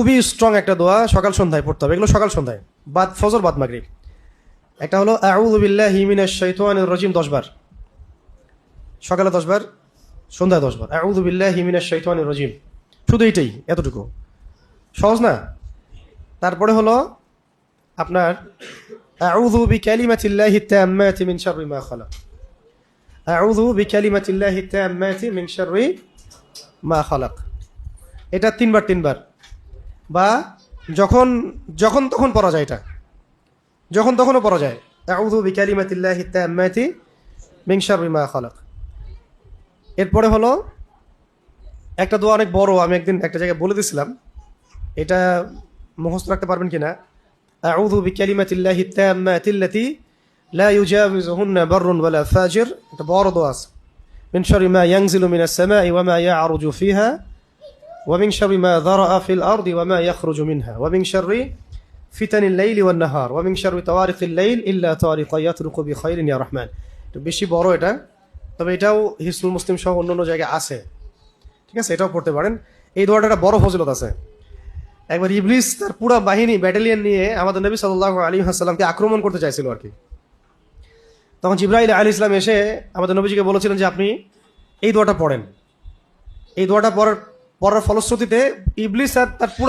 খুবই স্ট্রং একটা দোয়া সকাল সন্ধ্যায় পড়তে হবে। এগুলো সকাল সন্ধ্যায়। বাদ, ফজর, বাদ মাগরিব। একটা হলো, আউযু বিল্লাহি মিনাশ শাইতানির রাজিম 10 বার। সকালে 10 বার, সন্ধ্যায় 10 বার। আউযু বিল্লাহি মিনাশ শাইতানির রাজিম শুধু এইটাই, এতটুকু। সহজ না? তারপরে হলো, আপনার, আউযু বিকালিমাতিল্লাহি তাম্মাতি মিন শাররি মা খালাক আউযু বিকালিমাতিল্লাহি তাম্মাতি মিন শাররি মা খালাক এটা তিনবার তিনবার। বা যখন যখন তখন পরা যায় এটা। যখন তখনও পরা যায়। আউযু বিকালিমাতিল্লাহি তাম্মাতি মিন শাররি মা খালাক। এরপরে হলো, একটা দোয়া অনেক বড়, আমি একদিন একটা জায়গায় বলে দিছিলাম। এটা মুখস্থ রাখতে পারবেন কিনা? আউযু বিকালিমাতিল্লাহি তাম্মাতি আল্লাতি লা ইউজাবিজুহুন্না বাররুন ওয়ালা ফাজির। একটা বড় দোয়া আছে। মিন শাররি মা ইয়ানজিলু মিনাস সামাই ওয়া মা ইয়া'রুজু ফিহা। ومن شر ما ذرأ في الأرض وما يخرج منها ومن شر فتن الليل والنهار ومن شر طوارق الليل إلا طارق يطرق بخير يا رحمن তো বেশি বড় এটা তবে এটাও হিসনুল মুসলিম সহ অন্য অন্য জায়গায় আছে ঠিক আছে এটাও পড়তে পারেন এই দোয়াটা একটা বড় ফজিলত আছে একবার ইবলিস তার পুরো বাহিনী ব্যাটালিয়ন নিয়ে আমাদের নবী সাল্লাহ আলী হাসাল্লামকে আক্রমণ করতে চাইছিল আর কি তখন জিব্রাইল আলী ইসলাম এসে আমাদের নবীজিকে বলেছিলেন যে আপনি এই দোয়াটা পড়েন এই দোয়াটা পড়ার পড়ার ফলশ্রুতিতে ইবলিস আর তার পুরো